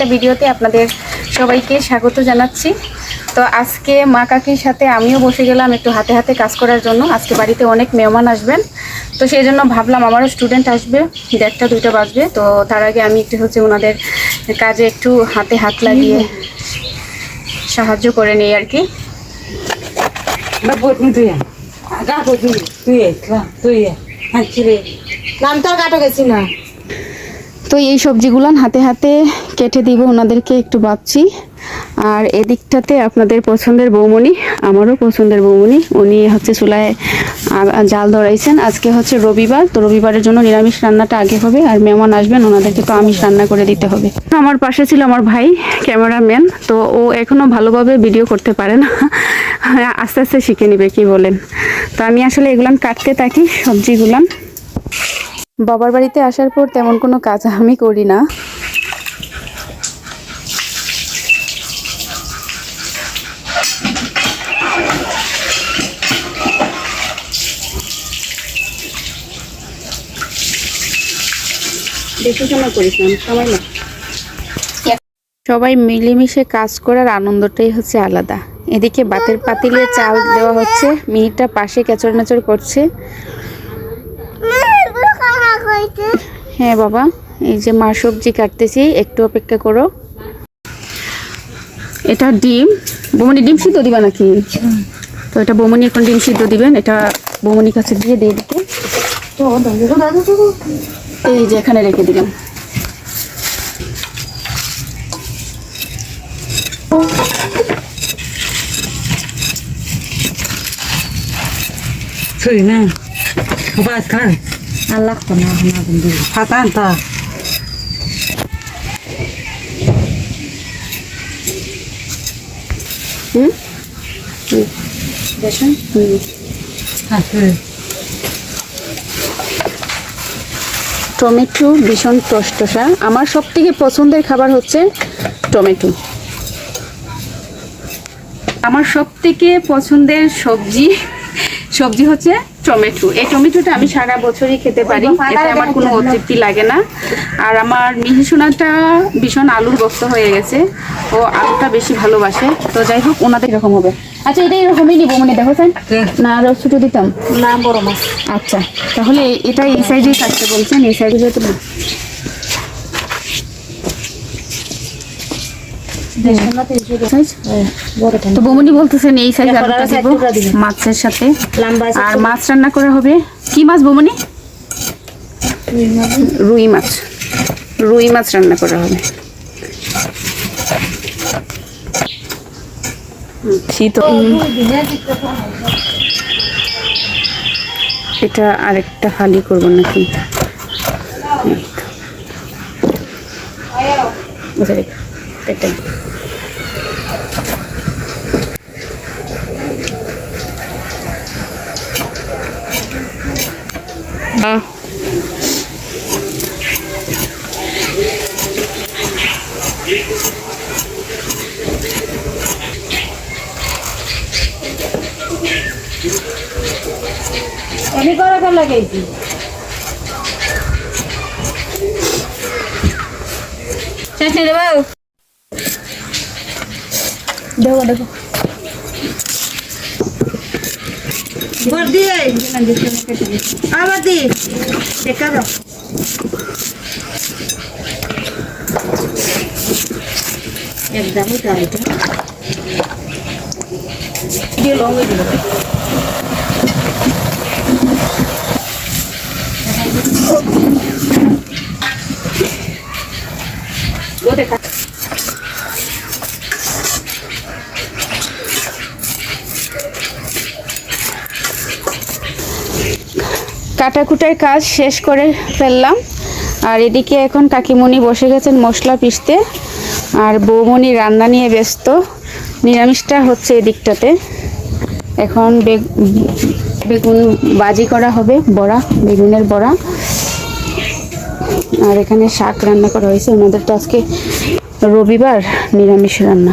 একটা ভিডিওতে আপনাদের সবাইকে স্বাগত জানাচ্ছি। তো আজকে মা কাকির সাথে আমিও বসে গেলাম একটু হাতে হাতে কাজ করার জন্য। আজকে বাড়িতে অনেক মেহমান আসবেন। তো সেই জন্য ভাবলাম আমারও স্টুডেন্ট আসবে দেড়টা দুইটা বাজবে। তো তার আগে আমি একটু হচ্ছে ওনাদের কাজে একটু হাতে হাত লাগিয়ে সাহায্য করে নিই আর কি. Hancur. নাম তো আর কাটো গেছি না। তো এই সবজিগুলান হাতে হাতে কেটে দিব, ওনাদেরকে একটু ভাবছি। আর এদিকটাতে আপনাদের পছন্দের বৌমনি আমারও পছন্দের বৌমনি উনি হচ্ছে চুলায় জাল ধরাইছেন। আজকে হচ্ছে রবিবার, তো রবিবারের জন্য নিরামিষ রান্নাটা আগে হবে, আর মেহমান আসবেন, ওনাদেরকে তো আমিষ রান্না করে দিতে হবে। আমার পাশে ছিল আমার ভাই, ক্যামেরাম্যান, তো ও এখনও ভালোভাবে ভিডিও করতে পারে না। আস্তে আস্তে শিখে নিবে, কি বলেন। তো আমি আসলে এগুলান কাটতে থাকি, সবজিগুলান। বাবার বাড়িতে আসার পর তেমন কোনো কাজ আমি করি না। দেখাশোনা করিস না সময় না। সবাই মিলেমিশে কাজ করার আনন্দটাই হচ্ছে আলাদা। এদিকে বাতের পাতিলে চাল দেওয়া হচ্ছে মিহিটা পাশে কেচড় নাচড় করছে। হ্যাঁ বাবা এই যে মা সবজি কাটতেছি একটু অপেক্ষা করো। এটা ডিম। বৌমনি ডিম সিদ্ধ দিবা নাকি? তো এটা বৌমনি এখন ডিম সিদ্ধ দিবেন এটা বৌমনির কাছে দিয়ে দিয়ে দিতে। এই যে এখানে রেখে দিলাম। Tu না না বন্ধু. হুম হুম। হুম Hancur. টমেটো ভীষণ টসটসা আমার সব থেকে পছন্দের খাবার হচ্ছে টমেটো আমার সব থেকে পছন্দের সবজি সবজি হচ্ছে টমেটো। এই টমেটোটা আমি সারা বছরই খেতে পারি। এতে আমার কোনো অতৃপ্তি লাগে না। আর আমার মিহিসোনাটা ভীষণ আলুর ভক্ত হয়ে গেছে। ও আলুটা বেশি ভালোবাসে। তো যাই হোক ওনাদের এরকম হবে। আচ্ছা এটা এরকমই নিবো মানে দেখো স্যার না আরও ছোটো দিতাম? না বড় মাছ। আচ্ছা তাহলে এটা এই সাইডেই কাটতে বলছেন। এই সাইজ বড়টা তো বমনি বলতেছেন এই সাইজ আলুটা দিব side টুকরা দিবেন। মাছের সাথে। আর মাছ রান্না করা হবে কি মাছ বমনি? রুই মাছ। রুই মাছ। রান্না করা হবে। এটা আরেকটা খালি করব নাকি? এটাই। আমি করা লাগাইছি। চাটনি দেবো দেখো দেখো। বর্দি আমার দি। দেখা দাও একদমই গাড়িটা দিয়ে কাটাকুটার কাজ শেষ করে ফেললাম। আর এদিকে এখন কাকিমণি বসে গেছেন মশলা পিষতে। আর বৌমণি রান্না নিয়ে ব্যস্ত। নিরামিষটা হচ্ছে এদিকটাতে। এখন বেগ- বেগুন বাজি করা হবে, বড়া, বেগুনের বড়া। আর এখানে শাক রান্না করা হয়েছে। ওনাদের তো আজকে রবিবার নিরামিষ রান্না।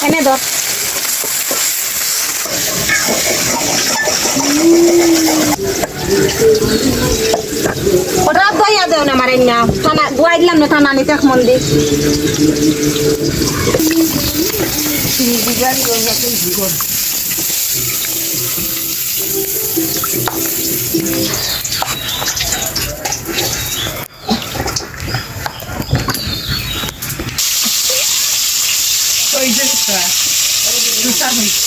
এনে ধর ওটা দইয়া দেও না মারেন না থানা গুয়াই দিলাম না থানা নিতে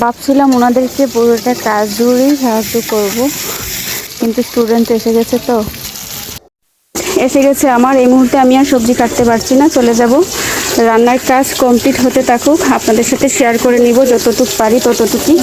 ভাবছিলাম ওনাদেরকে পুরোটা কাজ জুড়েই সাহায্য করব কিন্তু স্টুডেন্ট এসে গেছে তো। এসে গেছে আমার। এই মুহূর্তে আমি আর সবজি কাটতে পারছি না, চলে যাব। রান্নার কাজ কমপ্লিট হতে থাকুক। আপনাদের সাথে শেয়ার করে নিব, যতটুক পারি ততটুকুই।